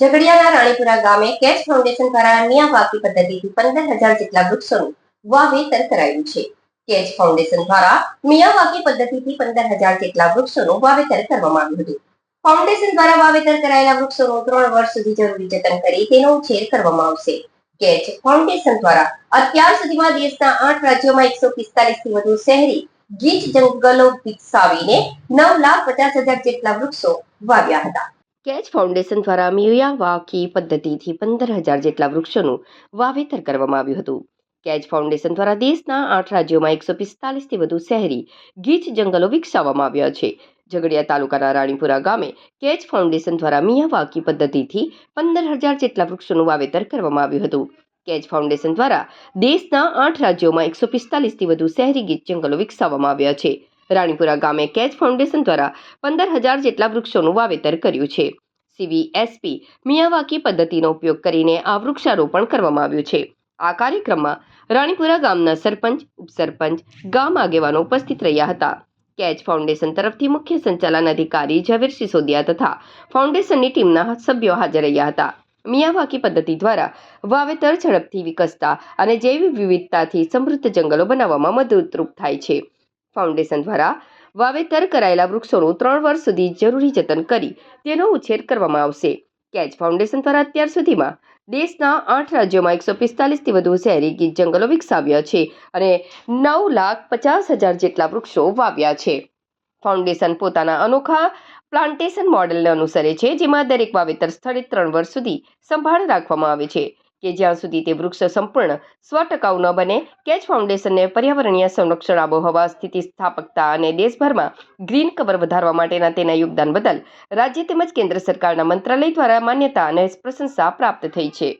ઝઘડિયાના રાણીપુરા ગામે catch foundation દ્વારા Miyawaki પદ્ધતિથી પંદર હજાર જેટલા વૃક્ષોનું વાવેતર કરાયું છે. કેચ ફાઉન્ડેશન દ્વારા મિયાવાકી પદ્ધતિથી પંદર હજાર જેટલા વૃક્ષોનું વાવેતર કરવામાં આવ્યું હતું. ફાઉન્ડેશન દ્વારા વાવેતર કરાયેલા વૃક્ષોનું ત્રણ વર્ષ સુધી જરૂરી જતન કરી તેનો ઉછેર કરવામાં આવશે. કેચ ફાઉન્ડેશન દ્વારા અત્યાર સુધીમાં દેશના આઠ રાજ્યોમાં એકસો પિસ્તાલીસથી વધુ શહેરી ગીચ જંગલો વિકસાવીને નવ લાખ પચાસ હજાર જેટલા વૃક્ષો વાવ્યા હતા. કેચ ફાઉન્ડેશન દ્વારા મિયા વાકી પદ્ધતિથી પંદર હજાર જેટલા વૃક્ષોનું વાવેતર કરવામાં આવ્યું હતું. કેચ ફાઉન્ડેશન દ્વારા દેશના આઠ રાજ્યોમાં એકસો પિસ્તાલીસથી વધુ શહેરી ગીચ જંગલો વિકસાવવામાં આવ્યા છે. ઝઘડિયા તાલુકાના રાણીપુરા ગામે કેચ ફાઉન્ડેશન દ્વારા મિયા વાકી પદ્ધતિથી પંદર હજાર જેટલા વૃક્ષોનું વાવેતર કરવામાં આવ્યું હતું. કેચ ફાઉન્ડેશન દ્વારા દેશના આઠ રાજ્યોમાં એકસો પિસ્તાલીસથી વધુ શહેરી ગીચ જંગલો વિકસાવવામાં આવ્યા છે. રાણીપુરા ગામે કેચ ફાઉન્ડેશન દ્વારા પંદર હજાર જેટલા વૃક્ષોનું વાવેતર કર્યું છે. સીવીએસપી મિયાવાકી પદ્ધતિનો ઉપયોગ કરીને આ વૃક્ષારોપણ કરવામાં આવ્યું છે. આ કાર્યક્રમમાં રાણીપુરા ગામના સરપંચ, ઉપસરપંચ, ગામ આગેવાનો ઉપસ્થિત રહ્યા હતા. કેચ ફાઉન્ડેશન તરફથી મુખ્ય સંચાલન અધિકારી ઝવેર સિસોદિયા તથા ફાઉન્ડેશનની ટીમના સભ્યો હાજર રહ્યા હતા. મિયાવાકી પદ્ધતિ દ્વારા વાવેતર ઝડપથી વિકસતા અને જૈવ વિવિધતાથી સમૃદ્ધ જંગલો બનાવવામાં મદદરૂપ થાય છે. ફાઉન્ડેશન દ્વારા વાવેતર કરાયેલા વૃક્ષોનું ત્રણ વર્ષ સુધી જરૂરી જતન કરી તેનો ઉછેર કરવામાં આવશે. કેચ ફાઉન્ડેશન દ્વારા અત્યાર સુધીમાં દેશના આઠ રાજ્યોમાં એકસો પિસ્તાલીસથી વધુ શહેરી ગીત જંગલો વિકસાવ્યા છે અને નવ લાખ પચાસ હજાર જેટલા વૃક્ષો વાવ્યા છે. ફાઉન્ડેશન પોતાના અનોખા પ્લાન્ટેશન મોડેલને અનુસરે છે, જેમાં દરેક વાવેતર સ્થળે ત્રણ વર્ષ સુધી સંભાળ રાખવામાં આવે છે. કે જ્યાં સુધી તે વૃક્ષ સંપૂર્ણ સ્વ ટકાઉ ન બને કેચ ફાઉન્ડેશનને પર્યાવરણીય સંરક્ષણ આબોહવા સ્થિતિસ્થાપકતા અને દેશભરમાં ગ્રીન કવર વધારવા માટેના તેના યોગદાન બદલ રાજ્ય તેમજ કેન્દ્ર સરકારના મંત્રાલય દ્વારા માન્યતા અને પ્રશંસા પ્રાપ્ત થઈ છે.